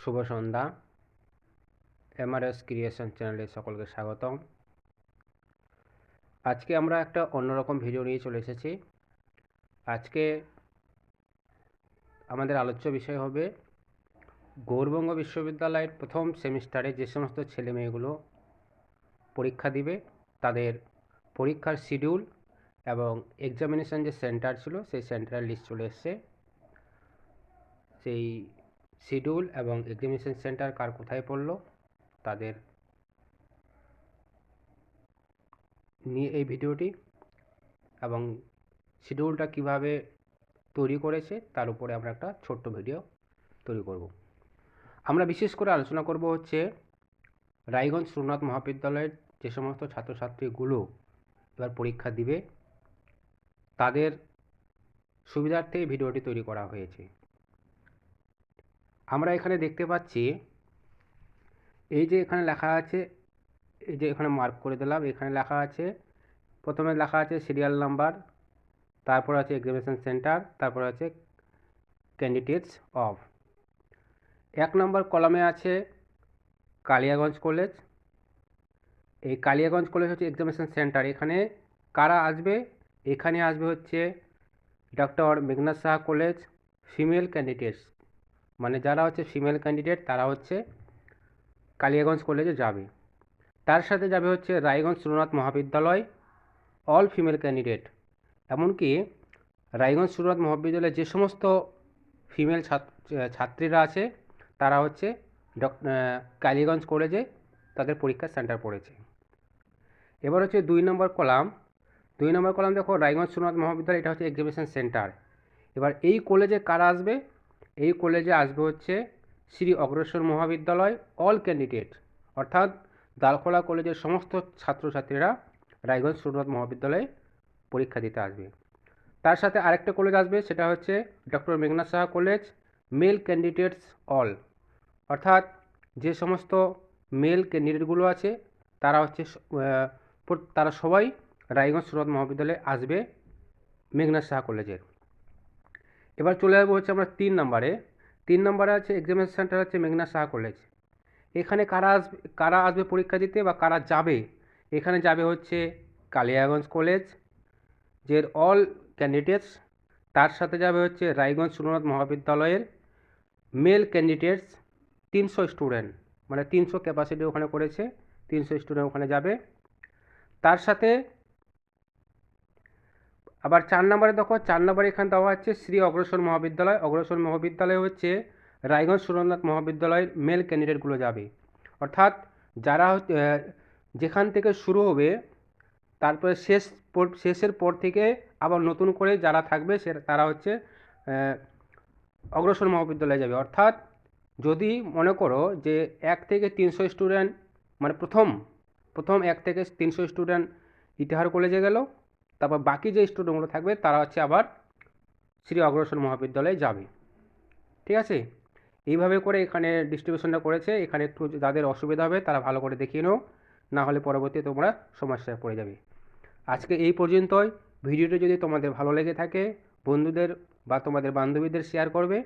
শুভ সন্ধ্যা। Mrs creation চ্যানেলে সকলকে স্বাগতম। আজকে আমরা একটা অন্যরকম ভিডিও নিয়ে চলে এসেছি। আজকে আমাদের আলোচ্য বিষয় হবে গৌরবঙ্গ বিশ্ববিদ্যালয়ের প্রথম সেমিস্টারে যে সমস্ত ছেলে মেয়েগুলো পরীক্ষা দিবে, তাদের পরীক্ষার শিডিউল এবং এক্সামিনেশন যে সেন্টার ছিল, সেই সেন্টারের লিস্ট চলে এসছে। সেই শিডিউল এবং এক্সামিনেশন সেন্টার কার কোথায় পড়ল, তাদের নিয়ে এই ভিডিওটি এবং শিডিউলটা কীভাবে তৈরি করেছে, তার উপরে আমরা একটা ছোট্ট ভিডিও তৈরি করব। আমরা বিশেষ করে আলোচনা করব হচ্ছে রায়গঞ্জ সুরনাথ মহাবিদ্যালয়ের যে সমস্ত ছাত্রছাত্রীগুলো এবার পরীক্ষা দিবে, তাদের সুবিধার্থে ভিডিওটি তৈরি করা হয়েছে। আমরা এখানে দেখতে পাচ্ছি, এই যে এখানে লেখা আছে, এই যে এখানে মার্ক করে দিলাম, এখানে লেখা আছে, প্রথমে লেখা আছে সিরিয়াল নাম্বার তারপর আছে এক্সামিনেশন সেন্টার তারপর আছে ক্যান্ডিডেটস অফ এক নম্বর কলমে আছে কালিয়াগঞ্জ কলেজ এই কালিয়াগঞ্জ কলেজ হচ্ছে এক্সামিনেশন সেন্টার এখানে কারা আসবে? এখানে আসবে হচ্ছে doctor Meghnath Saha college female candidates মানে যারা হচ্ছে ফিমেল ক্যান্ডিডেট তারা হচ্ছে কালিয়াগঞ্জ কলেজে যাবে। তার সাথে যাবে হচ্ছে Raiganj Surnath Mahavidyalaya all female candidate এমনকি রায়গঞ্জ সুরনাথ মহাবিদ্যালয়ে যে সমস্ত ফিমেল ছাত্রীরা আছে, তারা হচ্ছে ডক কালীগঞ্জ কলেজে তাদের পরীক্ষার সেন্টার পড়েছে। এবার হচ্ছে দুই নম্বর কলাম। দুই নম্বর কলাম দেখো, রায়গঞ্জ সুরনাথ মহাবিদ্যালয়, এটা হচ্ছে এক্সিবিশন সেন্টার এবার এই কলেজে কারা আসবে? এই কলেজে আসবে হচ্ছে শ্রী অগ্রসর মহাবিদ্যালয় অল ক্যান্ডিডেট, অর্থাৎ দালখোলা কলেজের সমস্ত ছাত্রছাত্রীরা রায়গঞ্জ সুরনাথ মহাবিদ্যালয়ে পরীক্ষা দিতে আসবে। তার সাথে আরেকটা কলেজ আসবে, সেটা হচ্ছে doctor Meghnath Saha college, male candidates all, অর্থাৎ যে সমস্ত মেল ক্যান্ডিডেটগুলো আছে, তারা হচ্ছে তারা সবাই রায়গঞ্জ সুরত মহাবিদ্যালয়ে আসবে মেঘনাথ সাহা কলেজের। এবার চলে যাব হচ্ছে আমরা তিন নম্বরে। তিন নম্বরে আছে এক্সামিনেশন সেন্টার হচ্ছে মেঘনা সাহা কলেজ এখানে কারা আসবে কারা আসবে পরীক্ষা দিতে বা কারা যাবে? এখানে যাবে হচ্ছে কালিয়াগঞ্জ কলেজ যের অল ক্যান্ডিডেটস তার সাথে যাবে হচ্ছে রায়গঞ্জ সুরনাথ মহাবিদ্যালয়ের মেল ক্যান্ডিডেটস তিনশো স্টুডেন্ট মানে তিনশো ক্যাপাসিটি ওখানে করেছে, তিনশো স্টুডেন্ট ওখানে যাবে। তার সাথে আবার চার নম্বরে দেখো, চার নম্বরে এখানে দেওয়া হচ্ছে শ্রী অগ্রসর মহাবিদ্যালয়। অগ্রসর মহাবিদ্যালয় হচ্ছে রায়গঞ্জ সুরেন্দ্রনাথ মহাবিদ্যালয়ের মেল ক্যান্ডিডেটগুলো যাবে। অর্থাৎ যারা যেখান থেকে শুরু হবে, তারপরে শেষ শেষের পর থেকে আবার নতুন করে যারা থাকবে, সে, তারা হচ্ছে অগ্রসর মহাবিদ্যালয়ে যাবে। অর্থাৎ যদি মনে করো যে এক থেকে তিনশো স্টুডেন্ট মানে প্রথম প্রথম এক থেকে তিনশো স্টুডেন্ট ইতিহার কলেজে গেল তারপর বাকি যে স্টুডেন্টগুলো থাকবে, তারা হচ্ছে আবার শ্রী অগ্রসর মহাবিদ্যালয়ে যাবে। ঠিক আছে? এইভাবে করে এখানে ডিস্ট্রিবিউশনটা করেছে। এখানে একটু যাদের অসুবিধা হবে, তারা ভালো করে দেখিয়ে নাও। না হলে পরবর্তী তোমরা সমস্যায় পড়ে যাবে। আজকে এই পর্যন্তই। ভিডিওটি যদি তোমাদের ভালো লেগে থাকে, বন্ধুদের বা তোমাদের বান্ধবীদের শেয়ার করবে।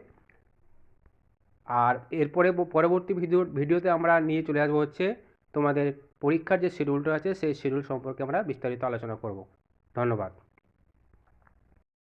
আর এরপরে পরবর্তী ভিডিও, ভিডিওতে আমরা নিয়ে চলে আসব হচ্ছে তোমাদের পরীক্ষার যে শিডিউলটা আছে, সেই শিডিউল সম্পর্কে আমরা বিস্তারিত আলোচনা করব। ধন্যবাদ।